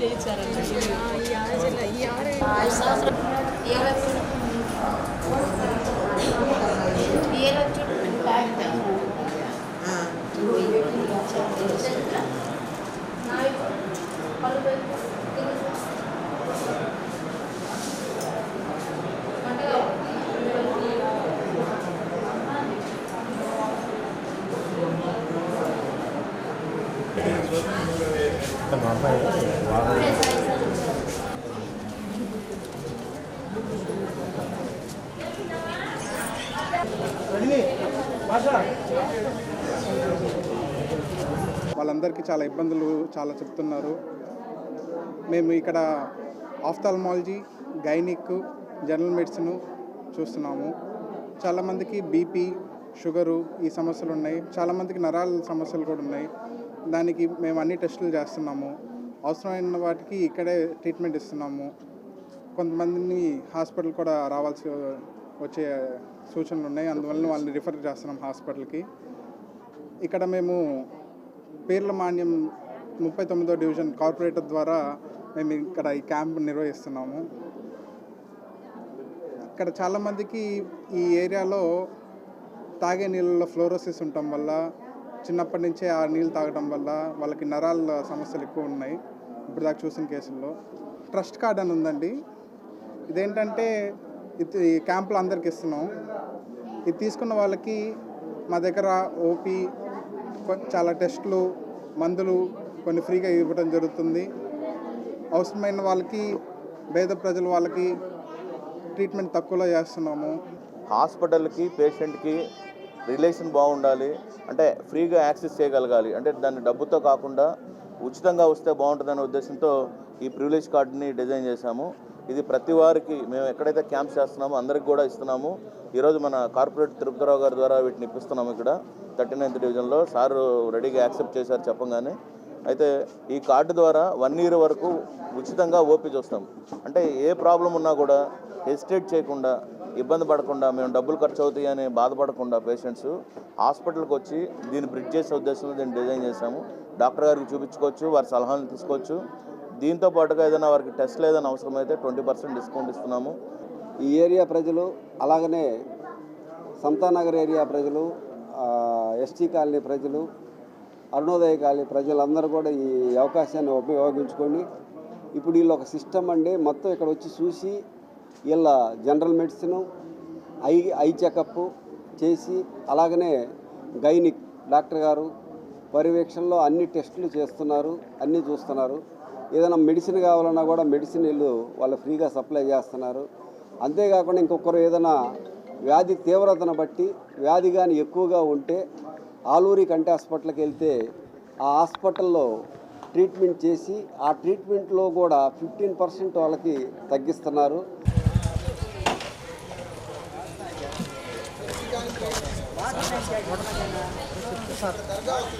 ఐదు సంవత్సరం వాళ్ళందరికీ చాలా ఇబ్బందులు చాలా చెప్తున్నారు. మేము ఇక్కడ ఆఫ్థాల్మాలజీ గైనిక్ జనరల్ మెడిసిన్ చూస్తున్నాము. చాలామందికి బీపీ షుగరు ఈ సమస్యలు ఉన్నాయి. చాలామందికి నరాల సమస్యలు కూడా ఉన్నాయి. దానికి మేము అన్ని టెస్టులు చేస్తున్నాము. అవసరమైన వాటికి ఇక్కడే ట్రీట్మెంట్ ఇస్తున్నాము. కొంతమందిని హాస్పిటల్ కూడా రావాల్సి వచ్చే సూచనలు ఉన్నాయి. అందువల్ల వాళ్ళని రిఫర్ చేస్తున్నాం హాస్పిటల్కి. ఇక్కడ మేము పేర్ల మాన్యం ముప్పై తొమ్మిదో డివిజన్ కార్పొరేటర్ ద్వారా మేము ఇక్కడ ఈ క్యాంప్ నిర్వహిస్తున్నాము. ఇక్కడ చాలామందికి ఈ ఏరియాలో తాగే నీళ్ళలో ఫ్లోరోసిస్ ఉండటం వల్ల చిన్నప్పటి నుంచే ఆ నీళ్ళు తాగడం వల్ల వాళ్ళకి నరాల సమస్యలు ఎక్కువ ఉన్నాయి. ఇప్పుడు దాకా చూసిన కేసుల్లో. ట్రస్ట్ కార్డ్ అని ఉందండి. ఇదేంటంటే ఇది ఈ అందరికి ఇస్తున్నాం. ఇది తీసుకున్న వాళ్ళకి మా దగ్గర ఓపీ చాలా టెస్టులు మందులు కొన్ని ఫ్రీగా ఇవ్వడం జరుగుతుంది. అవసరమైన వాళ్ళకి పేద ప్రజల వాళ్ళకి ట్రీట్మెంట్ తక్కువలో చేస్తున్నాము. హాస్పిటల్కి పేషెంట్కి రిలేషన్ బాగుండాలి అంటే ఫ్రీగా యాక్సెస్ చేయగలగాలి. అంటే దాన్ని డబ్బుతో కాకుండా ఉచితంగా వస్తే బాగుంటుందనే ఉద్దేశంతో ఈ ప్రివిలేజ్ కార్డుని డిజైన్ చేశాము. ఇది ప్రతి వారికి మేము ఎక్కడైతే క్యాంప్స్ చేస్తున్నామో అందరికి కూడా ఇస్తున్నాము. ఈరోజు మన కార్పొరేట్ తిరుపతిరావు గారి ద్వారా వీటిని ఇప్పిస్తున్నాము ఇక్కడ. థర్టీ నైన్త్ డివిజన్లో సార్ రెడీగా యాక్సెప్ట్ చేశారు చెప్పంగానే. అయితే ఈ కార్డు ద్వారా వన్ ఇయర్ వరకు ఉచితంగా ఓపీ చూస్తాం. అంటే ఏ ప్రాబ్లం ఉన్నా కూడా హెసిటేట్ చేయకుండా ఇబ్బంది పడకుండా మేము డబ్బులు ఖర్చు అవుతాయి అని బాధపడకుండా పేషెంట్స్ హాస్పిటల్కి వచ్చి దీన్ని బ్రిడ్జ్ చేసే ఉద్దేశంలో దీన్ని డిజైన్ చేశాము. డాక్టర్ గారికి చూపించుకోవచ్చు వారి సలహాలు తీసుకోవచ్చు. దీంతో పాటుగా ఏదైనా వారికి టెస్ట్ ఏదైనా అవసరమైతే ట్వంటీ పర్సెంట్ డిస్కౌంట్ ఇస్తున్నాము. ఈ ఏరియా ప్రజలు అలాగనే సంతానగర్ ఏరియా ప్రజలు ఎస్టీ కాలనీ ప్రజలు అరుణోదయ కాలనీ ప్రజలందరూ కూడా ఈ అవకాశాన్ని ఉపయోగించుకొని ఇప్పుడు వీళ్ళు ఒక సిస్టమ్ అండి. మొత్తం ఇక్కడ వచ్చి చూసి వీళ్ళ general medicine eye eye checkup చేసి అలాగనే గైనిక్ డాక్టర్ గారు పర్యవేక్షణలో అన్ని టెస్టులు చేస్తున్నారు అన్నీ చూస్తున్నారు. ఏదైనా మెడిసిన్ కావాలన్నా కూడా మెడిసిన్ వీళ్ళు వాళ్ళు ఫ్రీగా సప్లై చేస్తున్నారు. అంతేకాకుండా ఇంకొకరు ఏదైనా వ్యాధి తీవ్రతను బట్టి వ్యాధి కానీ ఎక్కువగా ఉంటే ఆలూరి కంటి హాస్పిటల్కి వెళ్తే ఆ హాస్పిటల్లో ట్రీట్మెంట్ చేసి ఆ ట్రీట్మెంట్లో కూడా ఫిఫ్టీన్ పర్సెంట్ వాళ్ళకి తగ్గిస్తున్నారు. సార్